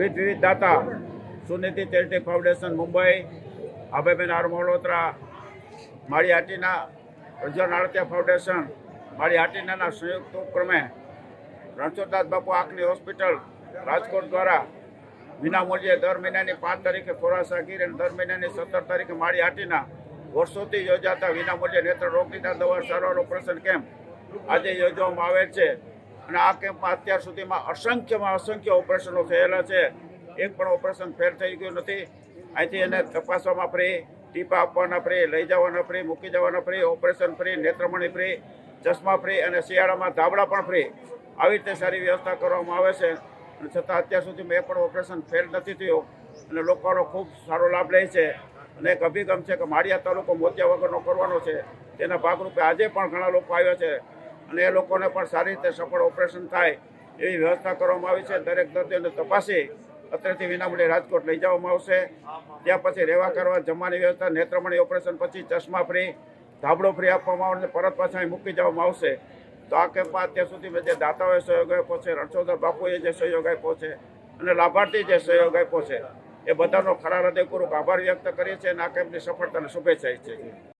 વિવિધ દાતા Sunidhi charity foundation, Mumbai Abhayben R Malhotra, Mali Hatina Prajwal Aaratya foundation, માળી હાટીનાના સંયુક્ત ઉપક્રમે રણછોડદાસ બાપુ આંખની હોસ્પિટલ રાજકોટ દ્વારા વિનામૂલ્યે દર મહિનાની પાંચ તારીખે ખોરાસા ગીર અને દર મહિનાની સત્તર તારીખે માળી હાટીના વર્ષોથી યોજાતા વિનામૂલ્યે નેત્ર રોગીના દવા સારવાર ઓપરેશન કેમ્પ આજે યોજવામાં આવે છે. અને આ કેમ્પમાં અત્યાર સુધીમાં અસંખ્યમાં અસંખ્ય ઓપરેશનો થયેલા છે. એક પણ ઓપરેશન ફેર થઈ ગયું નથી. અહીંથી એને તપાસવામાં ફ્રી, ટીપા આપવાના ફ્રી, લઈ જવાના ફ્રી, મૂકી જવાના ફ્રી, ઓપરેશન ફ્રી, નેત્રમણી ફ્રી, ચશ્મા ફ્રી અને શિયાળામાં ધાબળા પણ ફ્રી. આવી રીતે સારી વ્યવસ્થા કરવામાં આવે છે. અને છતાં અત્યાર સુધીમાં એ પણ ઓપરેશન ફેલ નથી થયું. અને લોકોનો ખૂબ સારો લાભ લે છે. અને એક અભિગમ છે કે માળિયા તાલુકો મોતિયા વગરનો કરવાનો છે. તેના ભાગરૂપે આજે પણ ઘણા લોકો આવ્યા છે. અને એ લોકોને પણ સારી રીતે સફળ ઓપરેશન થાય એવી વ્યવસ્થા કરવામાં આવી છે. દરેક દર્દીઓને તપાસી. અત્યારથી વિનામૂલ્યે રાજકોટ લઈ જવામાં આવશે. ત્યાં પછી રહેવા કરવા જમવાની વ્યવસ્થા, નેત્રમણી ઓપરેશન પછી ચશ્મા ફ્રી, ધાબળો ફ્રી આપવામાં આવે પરત પાછા મૂકી જવામાં આવશે. તો આ કેમ્પમાં અત્યાર સુધીમાં જે દાતાઓએ સહયોગ આપ્યો છે રણછોદર બાપુએ જે સહયોગ આપ્યો છે અને લાભાર્થી જે સહયોગ આપ્યો છે, એ બધાનો ખરા હૃદયપૂર્વક આભાર વ્યક્ત કરીએ છીએ અને આ કેમ્પની સફળતાને શુભેચ્છા ઈચ્છીએ છીએ.